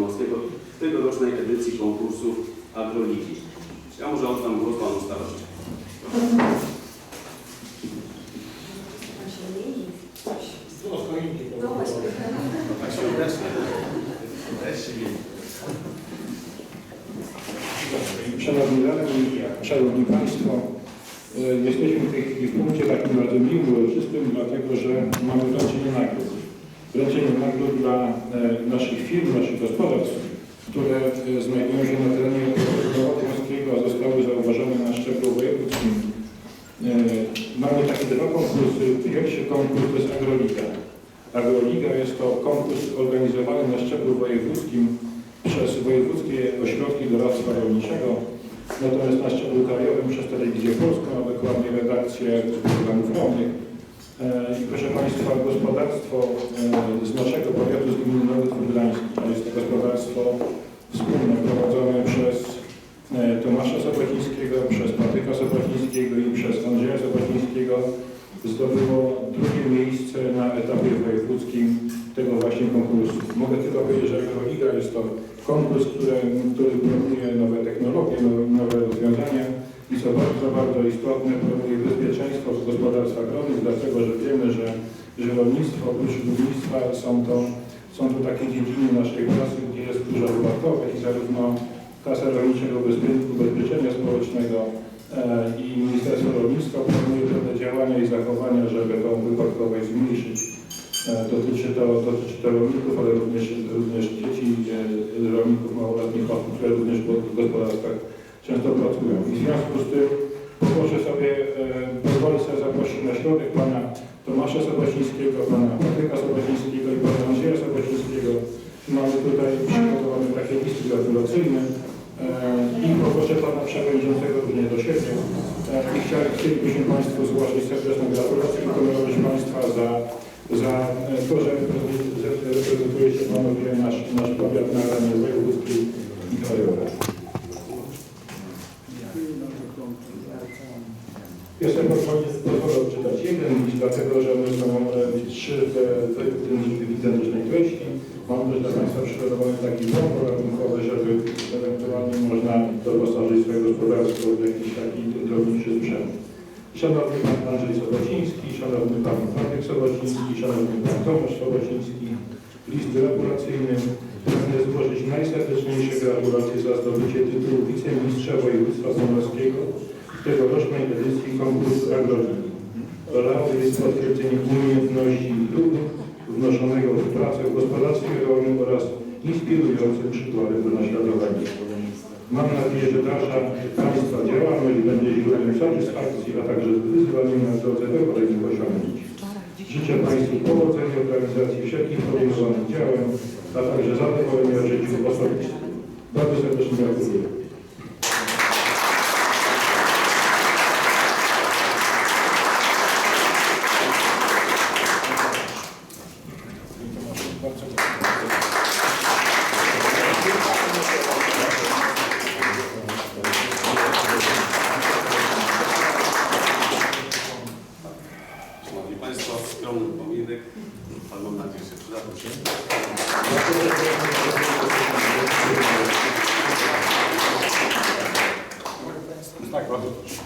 pomorskiego w tegorocznej edycji konkursu Agroligi. Ja może oddam głos panu. Coś. No, choinki. Właśnie. Tak świątecznie. Też się mieli. Szanowni radni, Szanowni Państwo, e, jesteśmy w tej chwili w punkcie takim bardzo miłym, uroczystym, dlatego że mamy wręczenie nagród. Wręczenie nagród dla e, naszych firm, naszych gospodarstw, które e, znajdują się na terenie polskiego, a zostały zauważone na szczeblu wojewódzkim. E, Mamy takie dwa konkursy. Pierwszy konkurs to jest Agroliga. Agroliga jest to konkurs organizowany na szczeblu wojewódzkim przez wojewódzkie ośrodki doradztwa rolniczego, natomiast na szczeblu krajowym przez Telewizję Polską, a dokładnie redakcję programów rolnych. E, I proszę Państwa, gospodarstwo e, z naszego powiatu z gminy Nowy Twór Gdański, to jest gospodarstwo wspólne prowadzone przez e, Tomasza Sobodzińskiego, przez Patyka Sobodzińskiego i przez Andrzeja Sobodzińskiego zdobyło drugie miejsce na etapie wojewódzkim tego właśnie konkursu. Mogę tylko powiedzieć, że Euroliga jest to konkurs, który, który promuje nowe technologie, nowe, nowe rozwiązania i co bardzo, bardzo istotne, promuje bezpieczeństwo w gospodarstwach rolnych, dlatego że wiemy, że, że rolnictwo oprócz górnictwa są to, są to takie dziedziny naszej pracy, gdzie jest dużo wypadkowych i zarówno Kasa Rolniczego Ubezpie- Ubezpieczenia Społecznego e, i Ministerstwo Rolnictwa planuje pewne działania i zachowania, żeby tą wypadkowość zmniejszyć. E, Dotyczy to, dotyczy to rolników, ale również, również dzieci e, rolników małoletnich które również w gospodarstwach często pracują. I w związku z tym poproszę sobie, e, pozwolę sobie zaprosić na środek pana Tomasza Sobocińskiego, pana Patryka Sobocińskiego i pana Andrzeja Sobocińskiego. Mamy tutaj przygotowane takie listy gratulacyjne e, i poproszę pana przewodniczącego również do siebie. E, I chcielibyśmy Państwu złożyć serdeczne gratulacje i honorować Państwa za za to, że reprezentujecie Panowie nasz, nasz powiat na arenie wojewódzkiej i krajowej. Jestem pozwolę pozwolę odczytać jeden dlatego że są e, trzy w w- w identycznej treści. Mam też dla Państwa przygotowany taki blok rachunkowy, żeby ewentualnie można doposażyć swoje gospodarstwo w jakiś taki drobniejszy sprzęt. Szanowny Pan Andrzej Sobociński, Szanowny Pan Patryk Sobociński, Szanowny Pan Tomasz Sobociński, list gratulacyjny. Pragnę złożyć najserdeczniejsze gratulacje za zdobycie tytułu wicemistrza województwa pomorskiego w tegorocznej edycji Agroligi. Laur jest potwierdzeniem umiejętności ludu wnoszonego w pracę w gospodarstwie rolnym oraz inspirującym przykładem do naśladowania. Mam nadzieję, że dalsza Państwa działalność będzie źródłem satysfakcji, a także wyzwaniem na drodze do kolejnych osiągnięć. Życzę Państwu powodzenia w realizacji wszelkich podejmowanych działań, a także zadowolenia życiu osobistym. Bardzo serdecznie gratuluję. Szanowni Państwo, skromny pominek, ale mam nadzieję, że się przyda. Tak, bardzo proszę.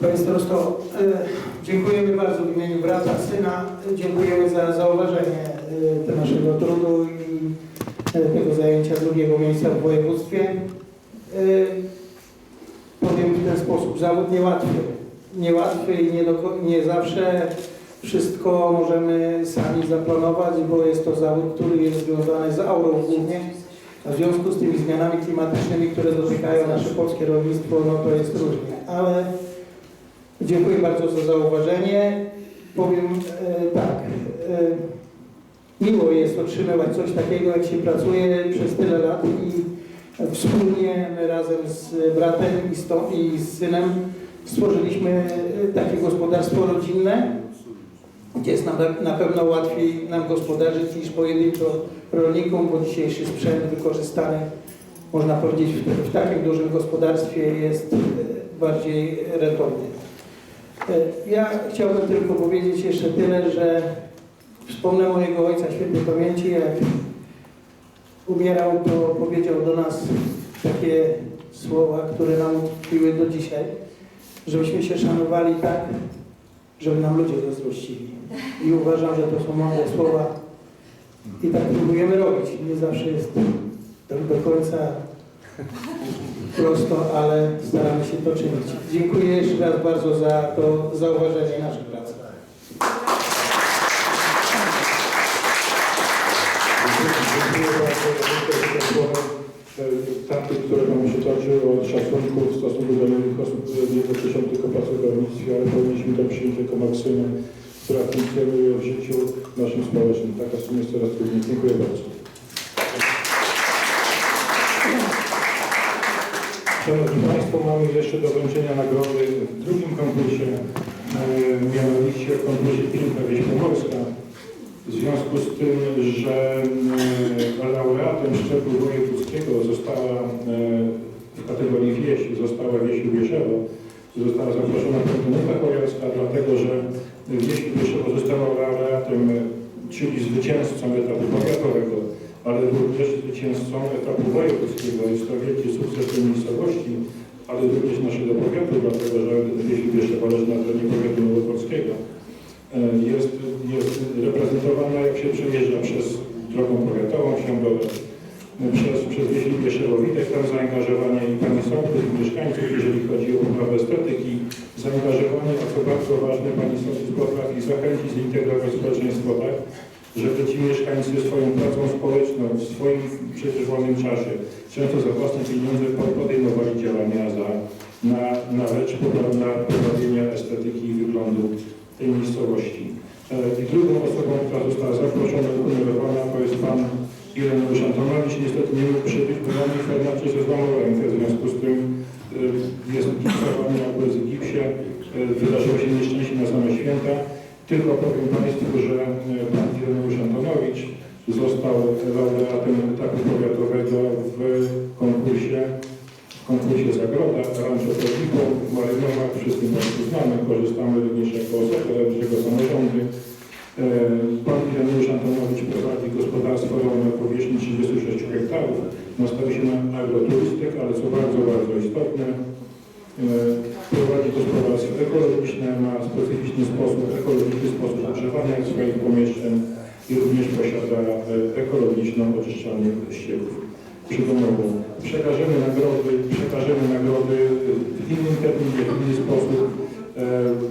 Panie Starosto, e, dziękujemy bardzo w imieniu brata, syna. Dziękujemy za zauważenie e, te naszego trudu i tego zajęcia drugiego miejsca w województwie. E, Powiem w ten sposób, zawód niełatwy. Niełatwy i nie, do, nie zawsze wszystko możemy sami zaplanować, bo jest to zawód, który jest związany z aurą głównie. A w związku z tymi zmianami klimatycznymi, które dotykają nasze polskie rolnictwo, no to jest różnie. Ale Dziękuję bardzo za zauważenie. Powiem e, tak. E, miło jest otrzymywać coś takiego, jak się pracuje przez tyle lat i wspólnie razem z bratem i z, to, i z synem stworzyliśmy e, takie gospodarstwo rodzinne, gdzie jest nam na pewno łatwiej nam gospodarzyć niż pojedynczo rolnikom, bo dzisiejszy sprzęt wykorzystany, można powiedzieć, w, w takim dużym gospodarstwie jest e, bardziej rentowny. E, Ja chciałbym tylko powiedzieć jeszcze tyle, że wspomnę mojego ojca świętej pamięci, jak umierał, to powiedział do nas takie słowa, które nam utkwiły do dzisiaj, żebyśmy się szanowali tak, żeby nam ludzie zazdrościli. I uważam, że to są mądre słowa i tak próbujemy robić. Nie zawsze jest tak do końca prosto, ale staramy się to czynić. Dziękuję jeszcze raz bardzo za to zauważenie naszej pracy. Dziękuję bardzo. Dziękuję za słowa. E, Tamte, które nam się toczy od szacunku w stosunku do innych osób e, nie dotyczą tylko pracy w rolnictwie, ale powinniśmy to przyjąć jako maksymę, która funkcjonuje w życiu naszym społecznym. Taka suma jest coraz trudniej. Dziękuję bardzo. Szanowni Państwo, mamy jeszcze do wręczenia nagrody w drugim konkursie, e, mianowicie w konkursie Piękna Wieś Pomorska. W związku z tym, że e, laureatem szczeblu wojewódzkiego została e, w kategorii wieś, została wieś Lubierzewo, została zaproszona Kontynuta Chojacka, dlatego że wieś Lubierzewo została laureatem, czyli zwycięzcą etapu powiatowego, ale również zwycięzcą etapu wojewódzkiego. Jest to wielki sukces tej miejscowości, ale również naszego powiatu, dlatego że wieś Lubierzewo leży na terenie powiatu nowotworskiego. E, jest, jest reprezentowana, jak się przejeżdża przez drogą powiatową w Siądowe, e, przez, przez wieś Lubierzewo. Widać tam zaangażowanie i pani sołtys, mieszkańców, jeżeli chodzi o poprawę estetyki, zaangażowanie, a co bardzo ważne, pani sołtys potrafi zachęcić, zintegrować społeczeństwo tak, żeby ci mieszkańcy swoją pracą społeczną, w swoim przecież wolnym czasie, często za własne pieniądze podejmowali działania za, na, na rzecz poprawienia estetyki i wyglądu tej miejscowości. I drugą osobą, która została zaproszona, uhonorowana, to jest pan Ireneusz Antonowicz. Niestety nie mógł przybyć, bo mam informację, że złamał rękę, w związku z tym e, jest gipsowany albo jest w gipsie. E, Wydarzyło się nieszczęście na same święta. Tylko powiem Państwu, że e, pan Ireneusz Antonowicz został laureatem etapu powiatowego w konkursie konkursie Zagroda, Rancho Podipo, Marynowa, wszyscy Państwo znamy, korzystamy również jako osoby jego samorządy. E, Pan Janusz Antonowicz prowadzi gospodarstwo rolne o powierzchni 36 hektarów, nastawi się na agroturystykę, ale co bardzo, bardzo istotne, e, prowadzi gospodarstwo ekologiczne, ma specyficzny sposób, ekologiczny sposób ogrzewania swoich pomieszczeń i również posiada e, ekologiczną oczyszczalnię ścieków przydomową. Przekażemy nagrody, przekażemy nagrody w innym terminie, w inny sposób. E,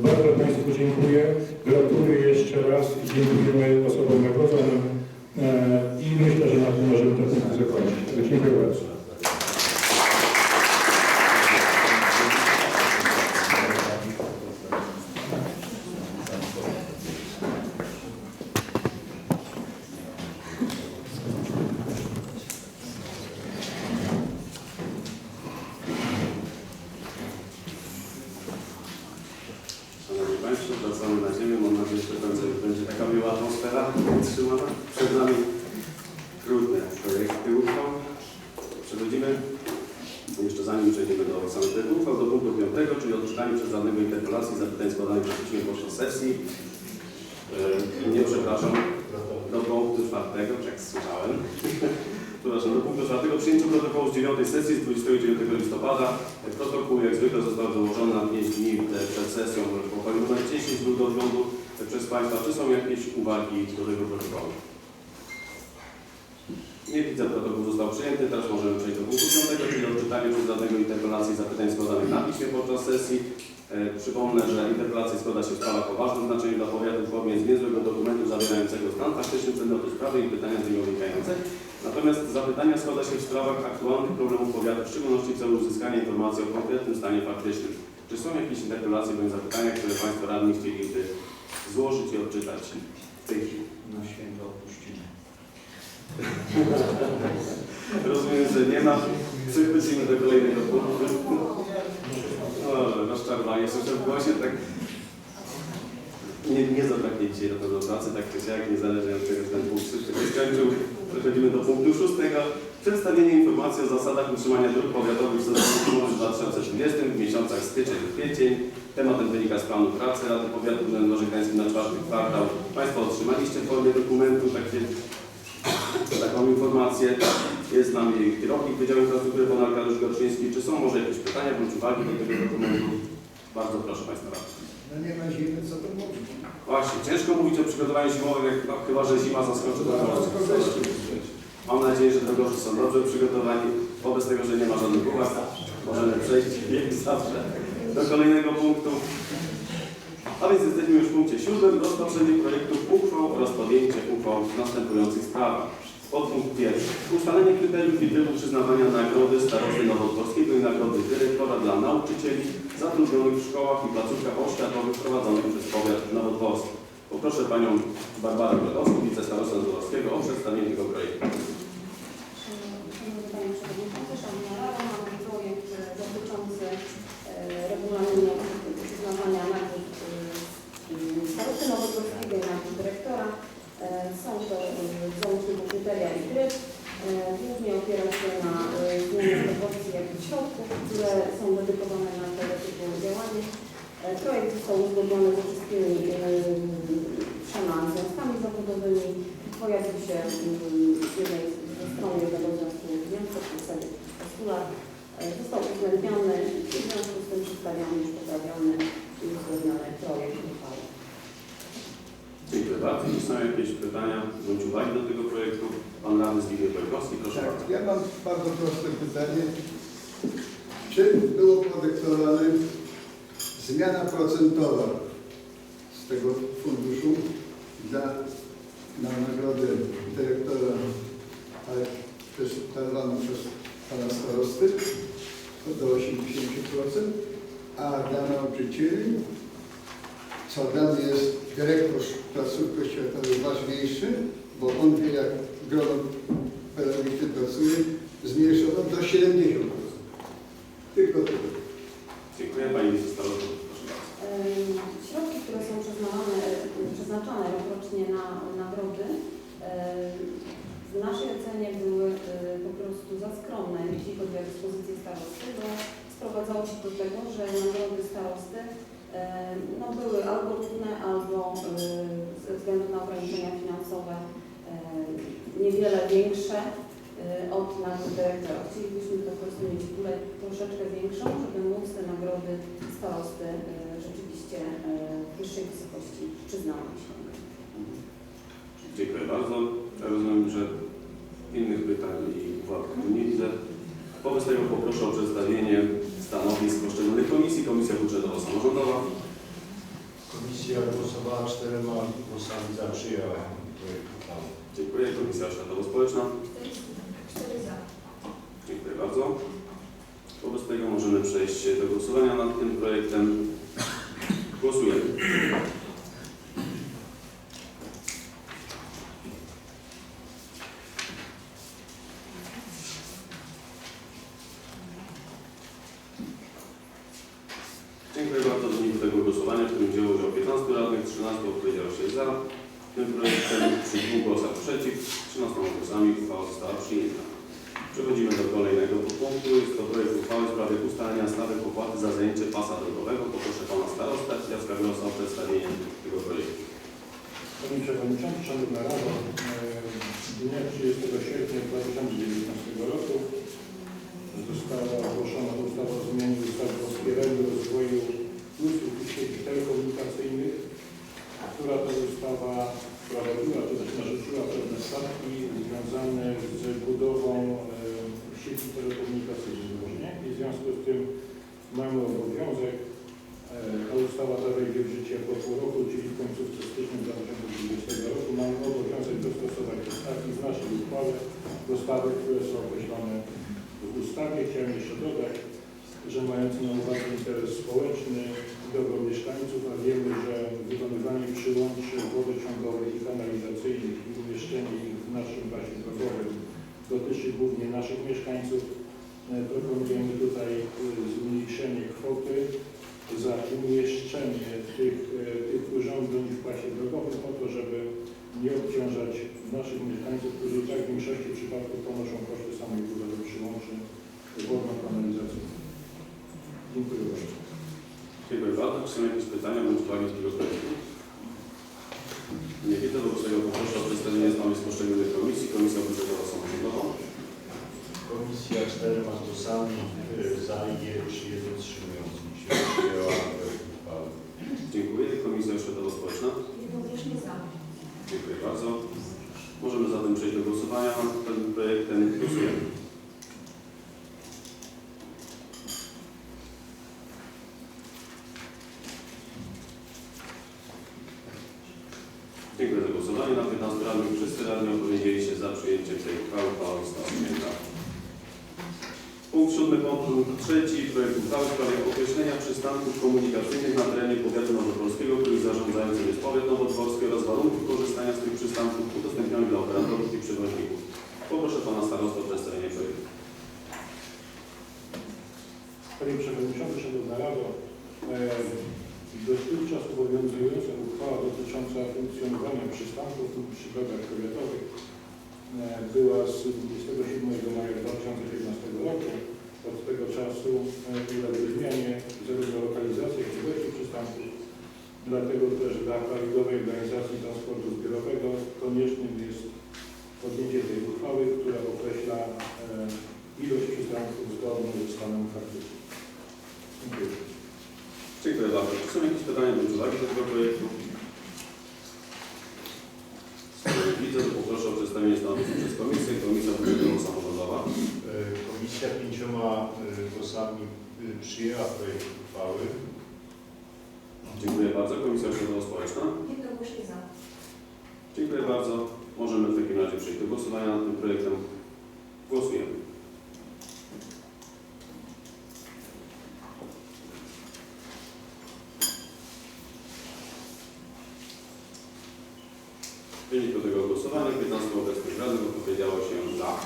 Bardzo Państwu dziękuję. Gratuluję jeszcze raz i dziękujemy osobom nagrodzonym. E, I myślę, że na tym możemy ten punkt zakończyć. Dziękuję bardzo. Szanowni Państwo, wracamy na ziemię. Mam nadzieję, że do końca już będzie taka miła atmosfera utrzymana. Przed nami trudne projekty uchwał. Przechodzimy, jeszcze zanim przejdziemy do samych tych uchwał, do punktu piątego, czyli odczytanie przez radnego zapytań składanych piśmie podczas sesji. Nie przepraszam, do punktu czwartego, jak słyszałem. Przepraszam, do punktu czwartego przyjęciu protokołu z 9 sesji z 29 listopada. Protokół jak zwykle został dołożony na 5 dni e, przed sesją pokoju numer 10 był do oglądu e, przez Państwa. Czy są jakieś uwagi do tego protokołu? Nie widzę, protokół został przyjęty. Teraz możemy przejść do punktu 5, czyli odczytanie przez radnego interpelacji zapytań składanych na piśmie podczas sesji. E, Przypomnę, że interpelacja składa się w sprawach o ważnym znaczeniu dla powiatu w formie zwięzłego dokumentu zawierającego stan faktyczny przedmiotu sprawy i pytania z niego wynikające. Natomiast zapytania składa się w sprawach aktualnych problemów powiatu, w szczególności w celu uzyskania informacji o konkretnym stanie faktycznym. Czy są jakieś interpelacje bądź zapytania, które Państwo radni chcieliby złożyć i odczytać w tej chwili? Na święto opuścimy. Rozumiem, że nie ma. Przechodzimy do kolejnego punktu. Słyszę w głosie, tak nie, nie zabraknie dzisiaj na pewno pracy, tak czy siak, niezależnie od tego, że ten punkt się skończył. Przechodzimy do punktu szóstego. Przedstawienie informacji o zasadach utrzymania dróg powiatowych w sezonie zimowym 2020 w miesiącach styczeń-kwiecień. Tematem wynika z planu pracy Rady Powiatu Nożegańskiej na czwarty kwartał. Państwo otrzymaliście w formie dokumentu takie, taką informację. Jest z nami kierownik Wydziału Infrastruktury Pan Arkadiusz Gorczyński. Czy są może jakieś pytania bądź uwagi do tego dokumentu? Bardzo proszę Państwa. No nie ma zimy, co to mówić? Właśnie, ciężko mówić o przygotowaniu zimowym, jak, no, chyba że zima zaskoczy do Mam nadzieję, że drogorzy są dobrze przygotowani. Wobec tego, że nie ma żadnych uwag, możemy przejść jak zawsze do kolejnego punktu. A więc jesteśmy już w punkcie siódmym, rozpatrzenie projektów uchwał oraz podjęcie uchwał w następujących sprawach. Podpunkt pierwszy. Ustalenie kryteriów i trybu przyznawania nagrody starosty nowotworskiego i nagrody dyrektora dla nauczycieli zatrudnionych w szkołach i placówkach oświatowych prowadzonych przez powiat nowotworski. Poproszę Panią Barbarę Brodowską, wicestarostę Nowotworskiego o przedstawienie tego projektu. Szanowny Panie Przewodniczący, Szanowna Rada, mamy projekt e, dotyczący e, regulaminu przyznawania nagród e, starosty nowotworskiego i nagród dyrektora. E, Są to e, w załączniku kryteria i tryb. E, Głównie opiera się na e, zmianie proporcji jakich środków, które są dedykowane na tego typu działanie. E, Projekt został uzgodniony ze wszystkimi e, trzema związkami zawodowymi. Pojawił się mm, z jednej ze strony jednego związku Niemców, w zasadzie postulat. E, Został uwzględniony i w związku z tym przedstawiamy już poprawiony i uzgodniony projekt uchwały. Bardzo. Czy są jakieś pytania bądź uwagi do tego projektu? Pan Radny Zbigniew Wojtkowski, proszę bardzo. Tak, ja mam bardzo proste pytanie. Czym było podyktowane zmiana procentowa z tego funduszu dla, na nagrodę dyrektora, ale też darowaną przez pana starosty do 80%, a dla nauczycieli, co dla mnie jest dyrektor placówki oświatowej ważniejszy, bo on wie jak grono pedagogiczne pracuje, zmniejszono do 70%. Tylko tyle. Dziękuję Pani. Ym, Środki, które są przyznawane, przeznaczane rokrocznie na nagrody, w naszej ocenie były y, po prostu za skromne, jeśli chodzi o dyspozycję starosty, bo sprowadzało się do tego, że nagrody starosty no, były albo równe, albo ze względu na ograniczenia finansowe niewiele większe y, od nagród dyrektora. Chcielibyśmy to po prostu mieć troszeczkę większą, żeby móc te nagrody starosty y, rzeczywiście y, w wyższej wysokości przyznawać. Dziękuję bardzo. Ja rozumiem, że innych pytań i uwag nie widzę. Wobec tego poproszę o przedstawienie stanowisk poszczególnych komisji. Komisja Budżetowo-Samorządowa. Komisja głosowała czterema głosami za przyjęła projekt uchwały. Dziękuję. Komisja Oświatowo-Społeczna. Cztery za. Dziękuję bardzo. Wobec tego możemy przejść do głosowania nad tym projektem. Głosujemy. Dziękuję bardzo za wynik tego głosowania, w którym wzięło udział 15 radnych, 13 odpowiedziało się za. Tym projektem przy dwóch głosach przeciw, 13 głosami uchwała została przyjęta. Przechodzimy do kolejnego punktu. Jest to projekt uchwały w sprawie ustalenia stawek opłaty za zajęcie pasa drogowego. Poproszę Pana Starostę Jacka Grossa o przedstawienie tego projektu. Panie Przewodniczący, Szanowna Rado, e, dnia 30 sierpnia 2019 roku została ogłoszona ustawa o zmianie ustawy o wspieraniu rozwoju usług i sieci telekomunikacyjnych, która to ustawa wprowadziła, czy też narzuciła pewne stawki związane z budową e, sieci telekomunikacyjnych właśnie i w związku z tym mamy obowiązek E, Ta ustawa ta w życie po pół roku, czyli w końcówce stycznia 2020 roku. Mamy obowiązek dostosować te stawki z naszej uchwały do stawek, które są określone w ustawie. Chciałem jeszcze dodać, że mając na uwadze interes społeczny i dobro mieszkańców, a wiemy, że wykonywanie przyłączy wodociągowych i kanalizacyjnych i umieszczenie ich w naszym pasie drogowym dotyczy głównie naszych mieszkańców, e, proponujemy tutaj e, zmniejszenie kwoty za umieszczenie tych, e, tych urządzeń w pasie drogowym po to, żeby nie obciążać naszych mieszkańców, którzy tak w większości przypadków ponoszą koszty samej budowy przyłączy wodno-kanalizacyjnych. Dziękuję bardzo. Dziękuję bardzo. Czy są jakieś pytania bądź uwagi do tego projektu? Nie widzę, wobec tego poproszę o przedstawienie stanowisk poszczególnych komisji. Komisja Budżetowa Samorządowa. Komisja czterema głosami y, za i przy jednym wstrzymującym się przyjęła projekt uchwały. Dziękuję. Komisja Oświatowo-Społeczna. Jednogłośnie za. Dziękuję bardzo. Możemy zatem przejść do głosowania nad tym projektem. Głosujemy. Dziękuję za głosowanie. Na 15 radnych wszyscy radni opowiedzieli się za przyjęciem tej uchwały. Uchwała została przyjęta. Punkt siódmy, punkt trzeci. Projekt uchwały w sprawie określenia przystanków komunikacyjnych na terenie powiatu nowodworskiego, których zarządzającym jest powiat nowodworski oraz warunków korzystania z tych przystanków udostępnionych dla operatorów i przewoźników. Poproszę Pana Starostę o przedstawienie projektu. Panie Przewodniczący, Szanowna Rado, e, dotychczas obowiązująca uchwała dotycząca funkcjonowania przystanków przy drogach powiatowych e, była z 27 maja 2015 roku. Od tego czasu e, uległy zmianie zarówno lokalizacji, jak i ilości przystanków. Dlatego też dla prawidłowej organizacji transportu zbiorowego koniecznym jest podjęcie tej uchwały, która określa e, ilość przystanków zgodną ze stanem faktycznym. Dziękuję. Dziękuję bardzo. Czy są jakieś pytania bądź uwagi do tego projektu? Skoro widzę, to poproszę o przedstawienie stanowiska przez Komisję. Komisja Budżetowo-Samorządowa. Y, Komisja pięcioma y, głosami y, przyjęła projekt uchwały. Dziękuję bardzo. Komisja Oświatowo-Społeczna. Jednogłośnie za. Dziękuję bardzo. Możemy w takim razie przejść do głosowania nad tym projektem. Głosujemy. Wyniku tego głosowania 15 obecnych radnych opowiedziało się za.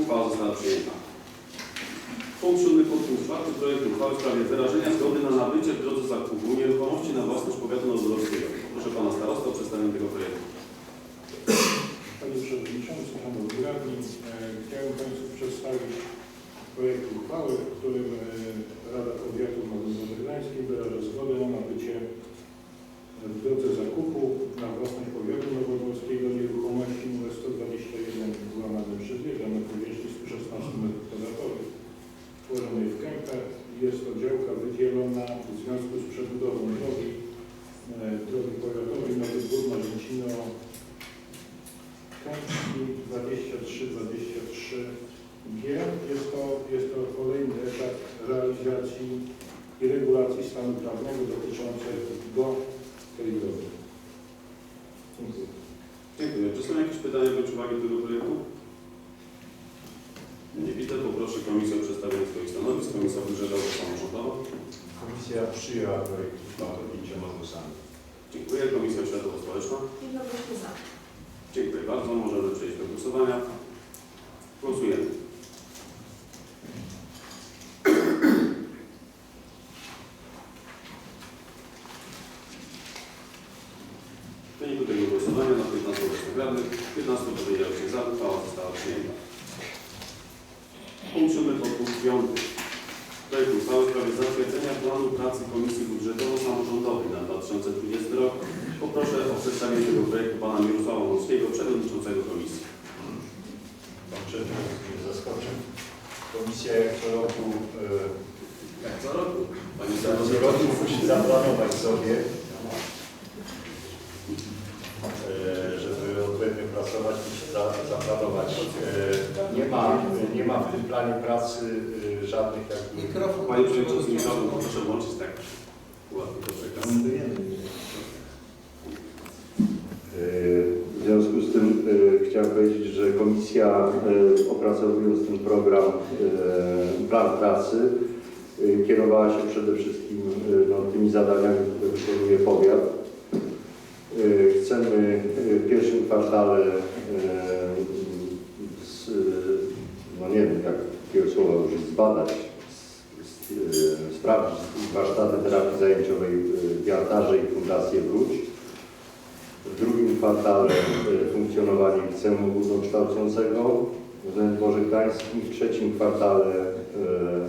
Uchwała została przyjęta. Punkt 7 punkt 4 projekt uchwały w sprawie wyrażenia zgody na nabycie w drodze zakupu nieruchomości na własność powiatu nowodworskiego. Proszę Pana Starostę o przedstawienie tego projektu. Panie Przewodniczący, Szanowni Radni, e, chciałem Państwu przedstawić projekt uchwały, w którym e, Rada Powiatu Gdańskim wyraża zgodę na nabycie w drodze zakupu na własność powiatu nowodworskiego nieruchomości nr 121 łamane przez 1 na powierzchni 116 m2 tworzonej w Kępę. Jest to działka wydzielona w związku z przebudową drogi, e, drogi powiatowej Nowy Dwór Marzęcino Kępki 23-23G. Jest to, jest to kolejny etap realizacji i regulacji stanu prawnego dotyczących do tej drogi. Dziękuję. Dziękuję. Czy są jakieś pytania bądź uwagi do tego projektu? Nie widzę. Poproszę Komisję o przedstawienie swoich stanowisk. Komisja Budżetowa Samorządowa. Komisja przyjęła projekt uchwały pięcioma głosami. Dziękuję. Komisja Oświatowo-Społeczna. Jednogłośnie za. Dziękuję bardzo. Możemy przejść do głosowania. Głosujemy. W wyniku tego głosowania na 15 obecnych radnych, 15 powiedziało się za, uchwała została przyjęta. Punkt 7 podpunkt 5. Projekt uchwały w sprawie zatwierdzenia planu pracy Komisji Budżetowo-Samorządowej na 2020 rok. Poproszę o przedstawienie tego projektu pana Mirosława Wolskiego, przewodniczącego komisji. Pan Przewodniczący mnie zaskoczył. Komisja jak co roku, Jak co roku. Panie y, co roku musi zaplanować sobie, y, żeby odpowiednio pracować, zaplanować. Y, Nie ma, nie ma w tym planie pracy y, żadnych jakby... Mikrofon. Panie Przewodniczący, mikrofon proszę włączyć tak. Ładnie to przekaz. W związku z tym e, chciałem powiedzieć, że komisja e, opracowując ten program, e, plan pracy, e, kierowała się przede wszystkim e, no, tymi zadaniami, które wykonuje powiat. E, Chcemy e, w pierwszym kwartale, e, z, no nie wiem jak takiego słowa użyć, zbadać, y, sprawdzić warsztaty terapii zajęciowej y, Wiartarze i Fundację Wróć. W drugim kwartale y, funkcjonowanie liceum ogólnokształcącego w Dworze Gdańskim. W trzecim kwartale y, y,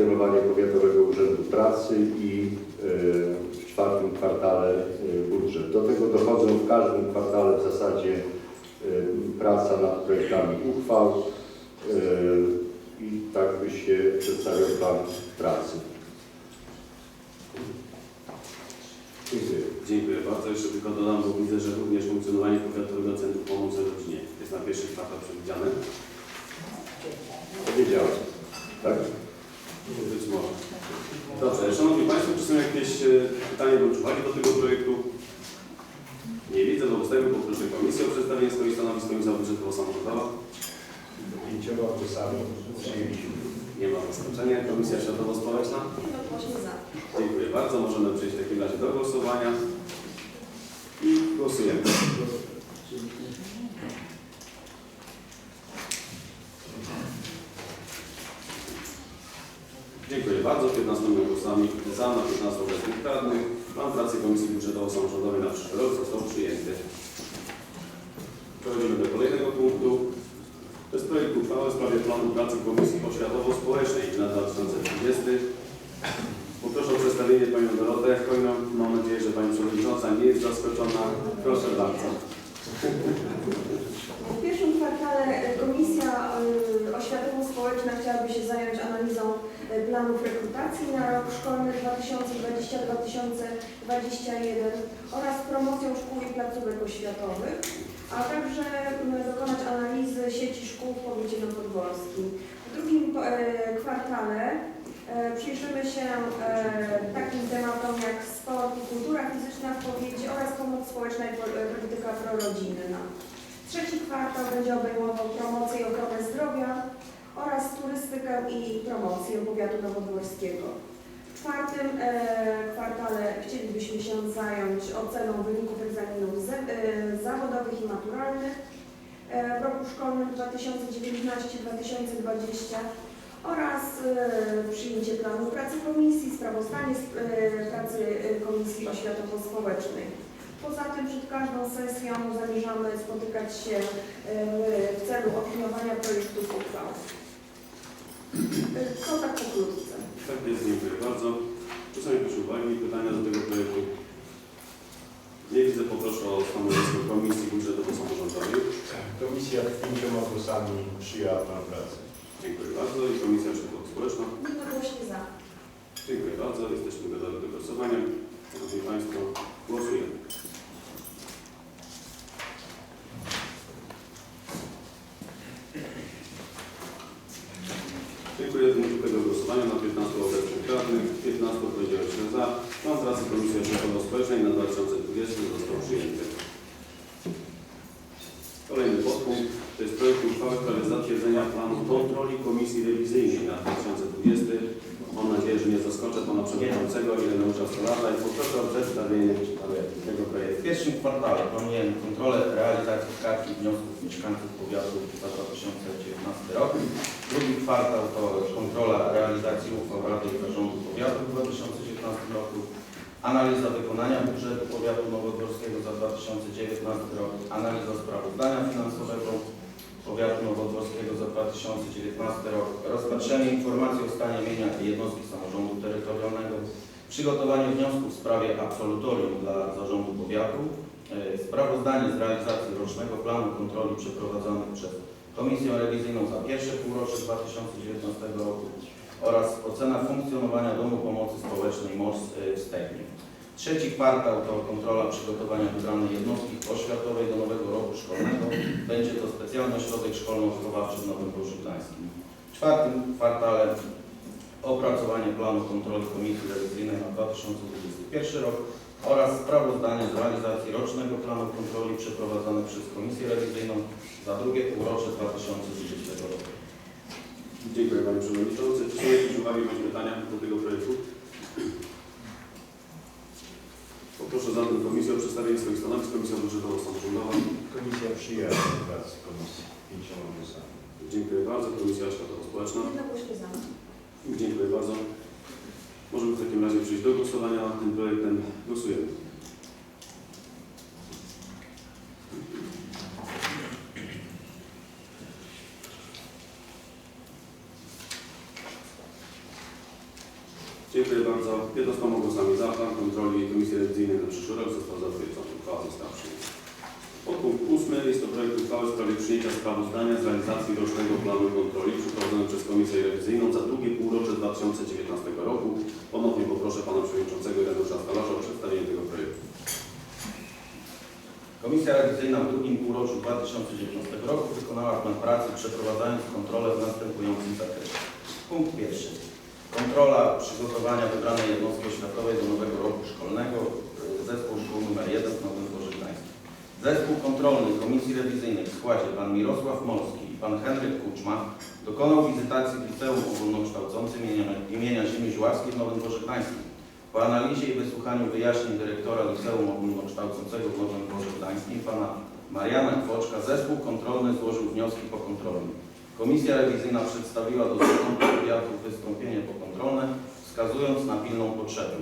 funkcjonowanie Powiatowego Urzędu Pracy i y, w czwartym kwartale y, budżet. Do tego dochodzą w każdym kwartale w zasadzie y, praca nad projektami uchwał i tak by się przedstawiał plan pracy. Dziękuję. Dziękuję bardzo. Jeszcze tylko dodam, bo widzę, że również funkcjonowanie Powiatowego Centrum Pomocy Rodzinie jest na pierwszy kwartał przewidziane. Powiedziałem. Tak? Być może. Dobrze, Szanowni Państwo, czy są jakieś e, pytania bądź uwagi do tego projektu? Nie widzę, wobec tego poproszę Komisję o przedstawienie swoich stanowisk Komisja Budżetowa Samorządowa. Pięcioma głosami przyjęliśmy. Nie ma zaskoczenia. Komisja Światowo-Społeczna. Jednogłośnie za. Dziękuję bardzo. Możemy przejść w takim razie do głosowania. I głosujemy. Dziękuję bardzo. 15 głosami za, na 15 obecnych radnych. Plan pracy Komisji Budżetowo-Samorządowej na przyszły rok został przyjęty. Przechodzimy do kolejnego punktu. To jest projekt uchwały w sprawie planu pracy Komisji Oświatowo-Społecznej na 2020. Poproszę o przedstawienie Panią Dorotę Hojną. Mam nadzieję, że Pani Przewodnicząca nie jest zaskoczona. Proszę bardzo. W pierwszym kwartale Komisja e, Oświatowo-Społeczna chciałaby się zająć analizą planów rekrutacji na rok szkolny 2020-2021 oraz promocją szkół i placówek oświatowych, a także dokonać analizy sieci szkół w powiecie nowodworskim. W drugim e, kwartale e, przyjrzymy się e, takim tematom jak sport i kultura fizyczna w powiecie oraz pomoc społeczna i pol- e, polityka prorodzinna. Trzeci kwartał będzie obejmował promocję i ochronę zdrowia oraz turystykę i promocję powiatu nowodworskiego. W czwartym e, kwartale chcielibyśmy się zająć oceną wyników egzaminów e, zawodowych i maturalnych e, w roku szkolnym 2019-2020 oraz przyjęcie planu pracy komisji, sprawozdanie z pracy Komisji Oświatowo-Społecznej. Poza tym przed każdą sesją zamierzamy spotykać się w celu opiniowania projektów uchwał. To tak pokrótce. Tak jest, dziękuję bardzo. Czy są jakieś uwagi i pytania do tego projektu? Nie widzę, poproszę o stanowisko Komisji Budżetowo-Samorządowej. Komisja pięcioma głosami przyjęła plan pracy. Dziękuję bardzo. I Komisja Światowo-Społeczna. Jednogłośnie za. Dziękuję bardzo. Jesteśmy gotowi do głosowania. Szanowni Państwo, głosujemy. Dziękuję. Wynik tego głosowania na 15 obecnych radnych, 15 powiedziało się za. Plan pracy Komisji Oświatowo-Społecznej na 2020 został przyjęty. Kolejny podpunkt to jest projekt uchwały w sprawie zatwierdzenia planu kontroli Komisji Rewizyjnej na 2020. Mam nadzieję, że nie zaskoczę Pana Przewodniczącego Ireneusza Stolarza i poproszę o przedstawienie tego W projektu. pierwszym kwartale planujemy kontrolę realizacji skarg i wniosków mieszkańców powiatu za 2019 rok. Drugi kwartał to kontrola realizacji uchwał Rady i Zarządu Powiatu w 2019 roku. Analiza wykonania budżetu powiatu nowodworskiego za 2019 rok. Analiza sprawozdania finansowego powiatu nowodworskiego za 2019 rok. Rozpatrzenie informacji o stanie mienia jednostki samorządu terytorialnego. Przygotowanie wniosku w sprawie absolutorium dla zarządu powiatu, e, sprawozdanie z realizacji rocznego planu kontroli przeprowadzonych przez Komisję Rewizyjną za pierwsze półrocze 2019 roku oraz ocena funkcjonowania Domu Pomocy Społecznej MOS e, w Stegnie. Trzeci kwartał to kontrola przygotowania wybranej jednostki oświatowej do nowego roku szkolnego. Będzie to specjalny ośrodek szkolno-wychowawczy w Nowym Dworze Gdańskim. W czwartym kwartale opracowanie planu kontroli Komisji Rewizyjnej na 2021 rok oraz sprawozdanie z realizacji rocznego planu kontroli przeprowadzonych przez Komisję Rewizyjną za drugie półrocze 2020 roku. Dziękuję Panie Przewodniczący. Czy są jakieś uwagi bądź pytania do tego projektu? Poproszę zatem Komisję o przedstawienie swoich stanowisk. Komisja Budżetowo-Samorządowa. Komisja przyjęła pracy komisji pięcioma głosami. Dziękuję bardzo. Komisja Światowo-Społeczna. Jednogłośnie za. Dziękuję bardzo. Możemy w takim razie przejść do głosowania nad tym projektem. Głosujemy. Dziękuję bardzo. 15 głosami za. Plan kontroli Komisji Rewizyjnej na przyszły rok został zatwierdzony. Uchwała została przyjęta. Podpunkt 8 jest to projekt uchwały w sprawie przyjęcia sprawozdania z realizacji rocznego planu kontroli przeprowadzonego przez Komisję Rewizyjną za drugie półrocze 2019 roku. Ponownie poproszę Pana Przewodniczącego Janusza Stalasza o przedstawienie tego projektu. Komisja rewizyjna w drugim półroczu 2019 roku wykonała plan pracy przeprowadzając kontrolę w następującym zakresie. Punkt pierwszy. Kontrola przygotowania wybranej jednostki oświatowej do nowego roku szkolnego y, zespół szkół nr 1 w Nowym Dworze Gdańskim. Zespół kontrolny Komisji Rewizyjnej w składzie pan Mirosław Molski i pan Henryk Kuczma dokonał wizytacji w liceum ogólnokształcącym imienia, Ziemi Żuławskiej w Nowym Dworze. Po analizie i wysłuchaniu wyjaśnień dyrektora Liceum Ogólnokształcącego w Nowym Dworze pana Mariana Kwoczka, zespół kontrolny złożył wnioski pokontrolne. Komisja rewizyjna przedstawiła do zarządu powiatu wystąpienie pokontrolne, wskazując na pilną potrzebę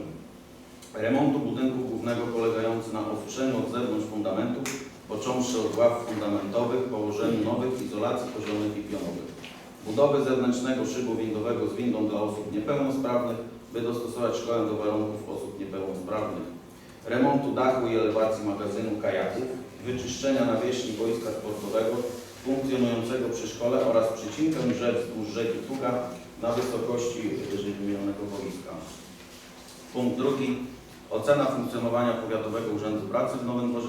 remontu budynku głównego polegający na owczeniu od zewnątrz fundamentów, począwszy od ław fundamentowych, położeniu nowych izolacji poziomych i pionowych, budowy zewnętrznego szybu windowego z windą dla osób niepełnosprawnych, by dostosować szkołę do warunków osób niepełnosprawnych, remontu dachu i elewacji magazynu kajaków, wyczyszczenia nawierzchni boiska sportowego funkcjonującego przy szkole oraz przycinkę drzew wzdłuż rzeki Tuga na wysokości wyżej wymienionego boiska. Punkt drugi. Ocena funkcjonowania Powiatowego Urzędu Pracy w Nowym Dworze.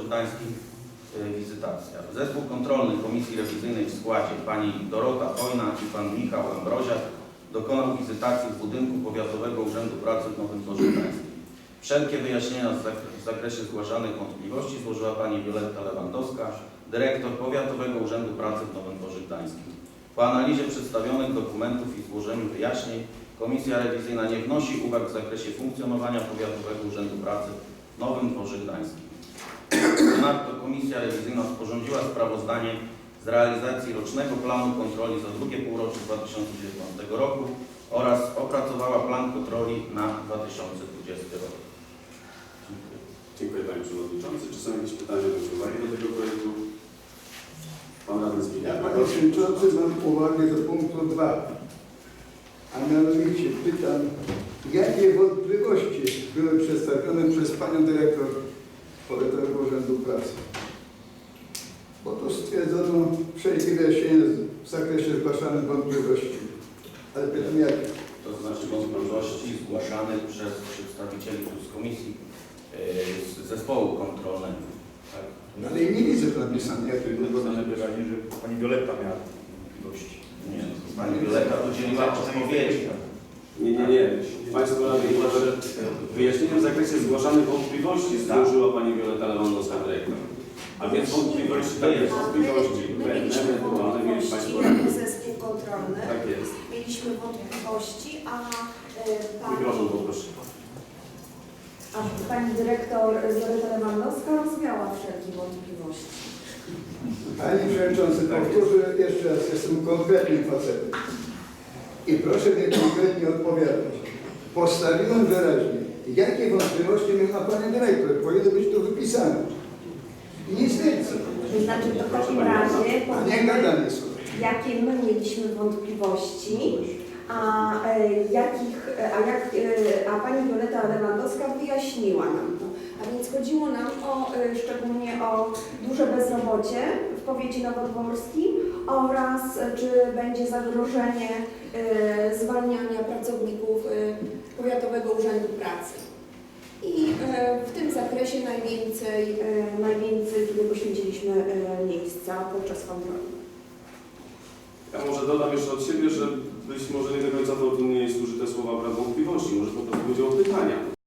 Y, Wizytacja. Zespół kontrolny Komisji Rewizyjnej w składzie pani Dorota Hojna i pan Michał Ambroziak dokonał wizytacji w budynku Powiatowego Urzędu Pracy w Nowym Dworze Gdańskim. Wszelkie wyjaśnienia w zak- w zakresie zgłaszanych wątpliwości złożyła pani Wioletta Lewandowska, dyrektor Powiatowego Urzędu Pracy w Nowym Dworze. Po analizie przedstawionych dokumentów i złożeniu wyjaśnień Komisja Rewizyjna nie wnosi uwag w zakresie funkcjonowania Powiatowego Urzędu Pracy w Nowym Dworze Gdańskim. Ponadto Komisja Rewizyjna sporządziła sprawozdanie z realizacji rocznego planu kontroli za drugie półrocze 2019 roku oraz opracowała plan kontroli na 2020 rok. Dziękuję. Dziękuję Panie Przewodniczący. Czy są jakieś pytania uwagi do tego projektu? Pan Radny Zbigniew. Panie Przewodniczący, mam uwagę do punktu 2. A mianowicie pytam, jakie wątpliwości były przedstawione przez Panią Dyrektor Powiatowego Urzędu Pracy? Bo tu stwierdzono wszelkie wyjaśnienia w zakresie zgłaszanych wątpliwości. Ale pytam, jakie? To znaczy wątpliwości zgłaszanych przez przedstawicieli z komisji yy, z zespołu kontrolnego. Tak. Ale ja nie widzę napisane, jakie były Napisane wyraźnie, że pani Violetta miała Nie, pani Violeta udzieliła odpowiedzi. Nie, nie, nie. Państwo radni, proszę. Wyjaśnienie w zakresie zgłaszanych wątpliwości złożyła Pani Wioleta Lewandowska, dyrektor. A więc wątpliwości, tak jest, wątpliwości mieliśmy ewentualne mieli Państwo wątpliwości radni. zespół kontrolny. Tak jest. Mieliśmy wątpliwości, a y, pan, Mikrofon poproszę. a pani dyrektor Zloreta Lewandowska rozwiała wszelkie wątpliwości. Panie Przewodniczący, powtórzę jeszcze raz, jestem konkretnym facetem. I proszę mnie konkretnie odpowiadać. Postawiłem wyraźnie, jakie wątpliwości miał Pani Dyrektor. Powinno być tu wypisane. I nic więcej. To znaczy, to w takim razie A nie powiemy, sobie. jakie my mieliśmy wątpliwości, a e, jakich, e, a, jak, e, a pani Violeta Lewandowska wyjaśniła nam to. A więc chodziło nam o, e, szczególnie o duże bezrobocie powiecie nowodworskim oraz czy będzie zagrożenie e, zwalniania pracowników e, Powiatowego Urzędu Pracy. I e, w tym zakresie najwięcej, najwięcej tutaj poświęciliśmy miejsca podczas kontroli. Ja może dodam jeszcze od siebie, że być może nie do końca to nie jest użyte słowa brak wątpliwości, może po prostu chodzi o pytania.